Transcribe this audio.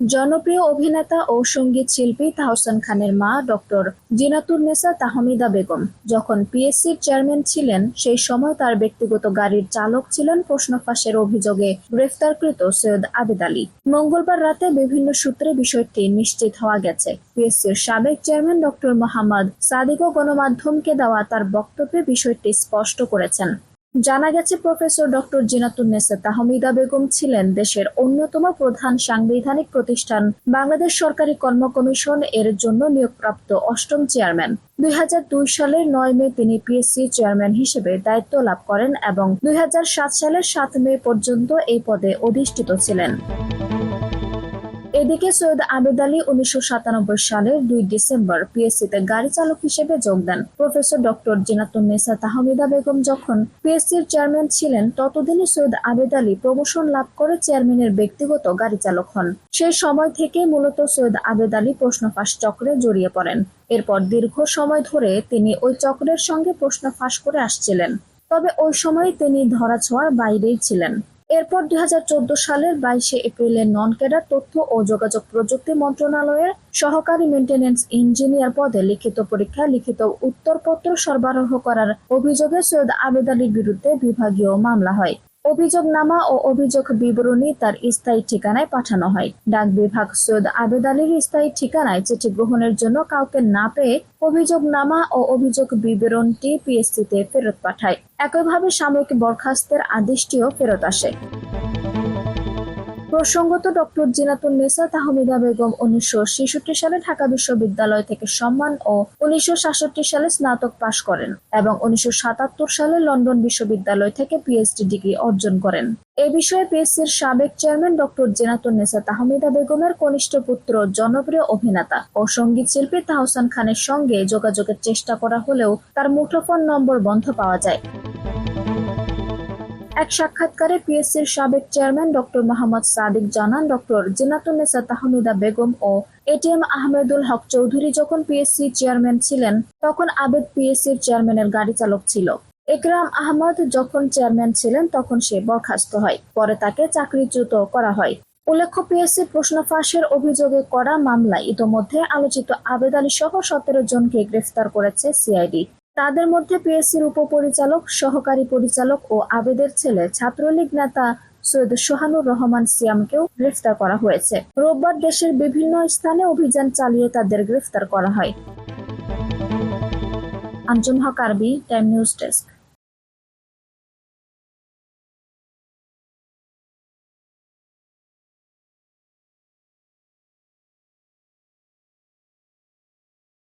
জনপ্রিয় অভিনেতা ও সংগীত শিল্পী তাহসান খানের মা ডক্টর জিনাতুন্নেসা তাহমিদা বেগম। যখন পিএসসির চেয়ারম্যান ছিলেন, সেই সময় তার ব্যক্তিগত গাড়ির চালক ছিলেন প্রশ্ন ফাঁসের অভিযোগে গ্রেফতারকৃত সৈয়দ আবেদ আলী। মঙ্গলবার রাতে বিভিন্ন সূত্রে বিষয়টি নিশ্চিত হওয়া গেছে। পিএসসির সাবেক চেয়ারম্যান ডক্টর মোহাম্মদ সাদিকও গণমাধ্যমকে দেওয়া তার বক্তব্যে বিষয়টি স্পষ্ট করেছেন। জানা গেছে প্রফেসর ডক্টর জিনাতুন্নেসা তাহমিদা বেগম ছিলেন দেশের অন্যতম প্রধান সাংবিধানিক প্রতিষ্ঠান বাংলাদেশ সরকারি কর্ম কমিশন এর জন্য নিয়োগপ্রাপ্ত অষ্টম চেয়ারম্যান। দুই হাজার দুই সালের নয় মে তিনি পিএসসি চেয়ারম্যান হিসেবে দায়িত্ব লাভ করেন এবং দুই হাজার সাত সালের সাত মে পর্যন্ত এই পদে অধিষ্ঠিত ছিলেন। এদিকে সৈয়দ আবেদ আলী উনিশশো সাতানব্বই সালের দুই ডিসেম্বর পিএসসিতে গাড়ি চালক হিসেবে যোগ দেন। প্রফেসর ডক্টর জিনাতুন্নেসা তাহমিদা বেগম যখন পিএসসির চেয়ারম্যান ছিলেন, ততদিনই সৈয়দ আবেদ আলী প্রমোশন লাভ করে চেয়ারম্যানের ব্যক্তিগত গাড়ি চালক হন। সেই সময় থেকে মূলত সৈয়দ আবেদ আলী প্রশ্ন ফাঁস চক্রে জড়িয়ে পড়েন। এরপর দীর্ঘ সময় ধরে তিনি ওই চক্রের সঙ্গে প্রশ্ন ফাঁস করে আসছিলেন। তবে ওই সময় তিনি ধরাছোঁয়ার বাইরেই ছিলেন। এরপর দুই হাজার চোদ্দ সালের বাইশে এপ্রিলে নন ক্যাডার তথ্য ও যোগাযোগ প্রযুক্তি মন্ত্রণালয়ের সহকারী মেন্টেন্যান্স ইঞ্জিনিয়ার পদে লিখিত পরীক্ষা, লিখিত উত্তরপত্র সরবরাহ করার অভিযোগে সৈয়দ আবেদ আলীর বিরুদ্ধে বিভাগীয় মামলা হয়। অভিযোগনামা ও অভিযোগ বিবরণী তার স্থায়ী ঠিকানায় পাঠানো হয়। ডাক বিভাগ সৈয়দ আবেদ আলীর স্থায়ী ঠিকানায় চিঠি গ্রহণের জন্য কাউকে না পেয়ে অভিযোগনামা ও অভিযোগ বিবরণটি পিএসসিতে ফেরত পাঠায়। একইভাবে সাময়িক বরখাস্তের আদেশটিও ফেরত আসে। প্রসঙ্গত ডক্টর জিনাতুন নেসা তাহমিদা বেগম উনিশশো সালে ঢাকা বিশ্ববিদ্যালয় থেকে সম্মান ও উনিশশো সাতষট্টি সালে স্নাতক পাশ করেন এবং উনিশশো সাতাত্তর সালে লন্ডন বিশ্ববিদ্যালয় থেকে পিএইচডি ডিগ্রি অর্জন করেন। এ বিষয়ে পিএসসির সাবেক চেয়ারম্যান ডক্টর জেনাতুন নেসা তাহমিদা বেগমের কনিষ্ঠ পুত্র, জনপ্রিয় অভিনেতা ও সংগীত শিল্পী তাহসান খানের সঙ্গে যোগাযোগের চেষ্টা করা হলেও তার মুঠোফোন নম্বর বন্ধ পাওয়া যায়। এক সাক্ষাৎকারে পিএসসির সাবেক চেয়ারম্যান ডক্টর মোহাম্মদ সাদিক জানান ডক্টর জিনাতুন্নেসা তাহমিদা বেগম ও এটিএম আহমেদুল হক চৌধুরী যখন পিএসসি চেয়ারম্যান ছিলেন, তখন আবেদ পিএসসির চেয়ারম্যানের গাড়ি চালক ছিল। একরাম আহমদ যখন চেয়ারম্যান ছিলেন, তখন সে বরখাস্ত হয়। পরে তাকে চাকরিচ্যুত করা হয়। উল্লেখ্য, পিএসসি প্রশ্ন ফাঁসের অভিযোগে করা মামলায় ইতোমধ্যে আলোচিত আবেদ আলী সহ সতেরো জনকে গ্রেফতার করেছে সিআইডি। তাদের মধ্যে পিএসসির উপপরিচালক, সহকারী পরিচালক ও আবেদের ছেলে ছাত্রলীগ নেতা সৈয়দ সোহানুর রহমান সিয়ামকেও গ্রেফতার করা হয়েছে। রোববার দেশের বিভিন্ন স্থানে অভিযান চালিয়ে তাদের গ্রেফতার করা হয়। আঞ্জুম হক আরবি টাইম নিউজ ডেস্ক।